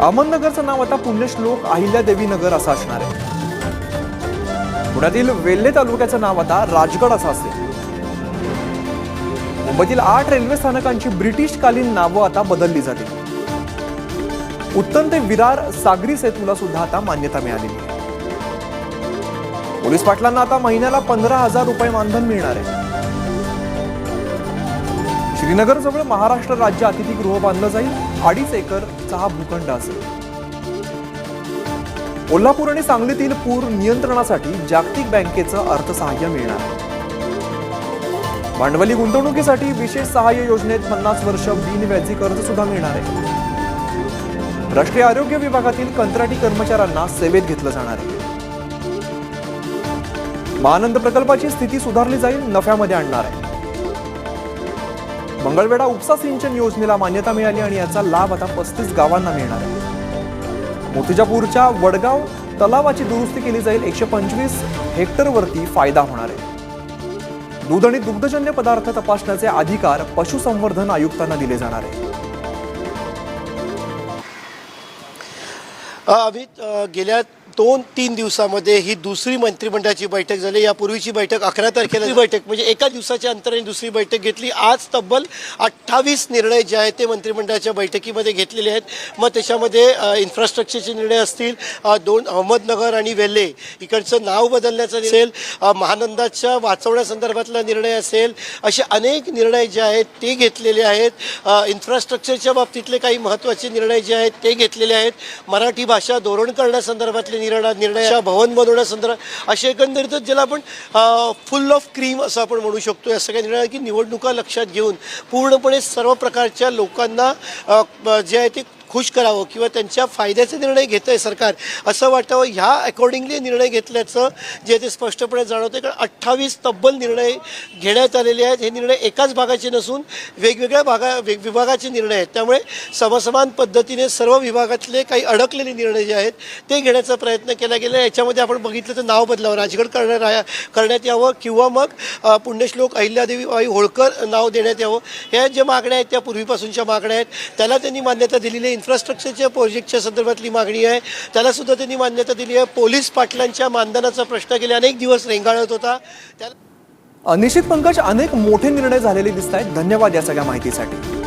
अहमदनगरचं नाव आता पुण्यश्लोक अहिल्यादेवी नगर असं असणार आहे. पुण्यातील वेल्हे तालुक्याचं नाव आता राजगड असं असेल मुंबईतील आठ रेल्वे स्थानकांची ब्रिटिशकालीन नावं आता बदलली जातील. उत्तम ते विरार सागरी सेतूला सुद्धा आता मान्यता मिळालेली पोलीस पाटलांना आता महिन्याला पंधरा हजार रुपये मानधन मिळणार आहे. श्रीनगरजवळ महाराष्ट्र राज्य अतिथीगृह बांधलं जाईल. अडीच एकरचा हा भूखंड असेल. कोल्हापूर आणि सांगलीतील पूर नियंत्रणासाठी जागतिक बँकेचं अर्थसहाय्य मिळणार. भांडवली गुंतवणुकीसाठी विशेष सहाय्य योजनेत पन्नास वर्ष बिनव्याजी कर्ज सुद्धा मिळणार आहे. राष्ट्रीय आरोग्य विभागातील कंत्राटी कर्मचाऱ्यांना सेवेत घेतलं जाणार आहे. महानंद प्रकल्पाची स्थिती सुधारली जाईल नफ्यामध्ये आणणार आहे. मंगळवेढा उपसा सिंचन योजनेला मान्यता मिळाली आणि याचा लाभ आता पस्तीस गावांना मिळणार आहे. मोतीजापूरच्या वडगाव तलावाची दुरुस्ती केली जाईल एकशे पंचवीस हेक्टरवरती फायदा होणार आहे. दूध आणि दुग्धजन्य पदार्थ तपासण्याचे अधिकार पशुसंवर्धन आयुक्तांना दिले जाणार आहे. अ, गेल्या दोन तीन दिवसामध्ये ही दुसरी मंत्रिमंडळाची बैठक झाली. यापूर्वीची बैठक अकरा तारखेला बैठक म्हणजे एका दिवसाच्या अंतराने दुसरी बैठक घेतली. आज तब्बल अठ्ठावीस निर्णय जे आहेत ते मंत्रिमंडळाच्या बैठकीमध्ये घेतलेले आहेत. मग त्याच्यामध्ये इन्फ्रास्ट्रक्चरचे निर्णय असतील दोन अहमदनगर आणि वेल्हे. इकडचं नाव बदलण्याचा निर्णय असेल महानंदाच्या वाचवण्यासंदर्भातला निर्णय असेल असे अनेक निर्णय जे आहेत ते घेतलेले आहेत. इन्फ्रास्ट्रक्चरच्या बाबतीतले काही महत्त्वाचे निर्णय जे आहेत ते घेतलेले आहेत. मराठी भाषा धोरण करण्यासंदर्भातले निर्णय निर्णय भवन बनवण्यासंदर्भात असे एकंदरीतच ज्याला आपण फुल ऑफ क्रीम असं आपण म्हणू शकतो या सगळ्या निर्णय की निवडणुका लक्षात घेऊन पूर्णपणे सर्व प्रकारच्या लोकांना जे आहे ते खुश करावं किंवा त्यांच्या फायद्याचे निर्णय घेत आहे सरकार असं वाटावं ह्या अकॉर्डिंगली निर्णय घेतल्याचं जे ते स्पष्टपणे जाणवतं कारण अठ्ठावीस तब्बल निर्णय घेण्यात आलेले आहेत. हे निर्णय एकाच भागाचे नसून वेगवेगळ्या भागा वेग विभागाचे निर्णय आहेत. त्यामुळे समसमान पद्धतीने सर्व विभागातले काही अडकलेले निर्णय जे आहेत ते घेण्याचा प्रयत्न केला गेला. याच्यामध्ये आपण बघितलं तर नाव बदलावं राजगड करण्यात करण्यात यावं किंवा मग पुण्यश्लोक अहिल्यादेवी बाई होळकर नाव देण्यात यावं. ह्या ज्या मागण्या आहेत त्या पूर्वीपासूनच्या मागण्या आहेत. त्याला त्यांनी मान्यता दिलेली आहे. इन्फ्रास्ट्रक्चरच्या प्रोजेक्टच्या संदर्भातली मागणी आहे. त्याला सुद्धा त्यांनी मान्यता दिली आहे. पोलीस पाटलांच्या मानधनाचा प्रश्न गेले. अनेक दिवस रेंगाळत होता. त्याला निश्चित पंकज अनेक मोठे निर्णय झालेले दिसत आहेत धन्यवाद या सगळ्या माहितीसाठी.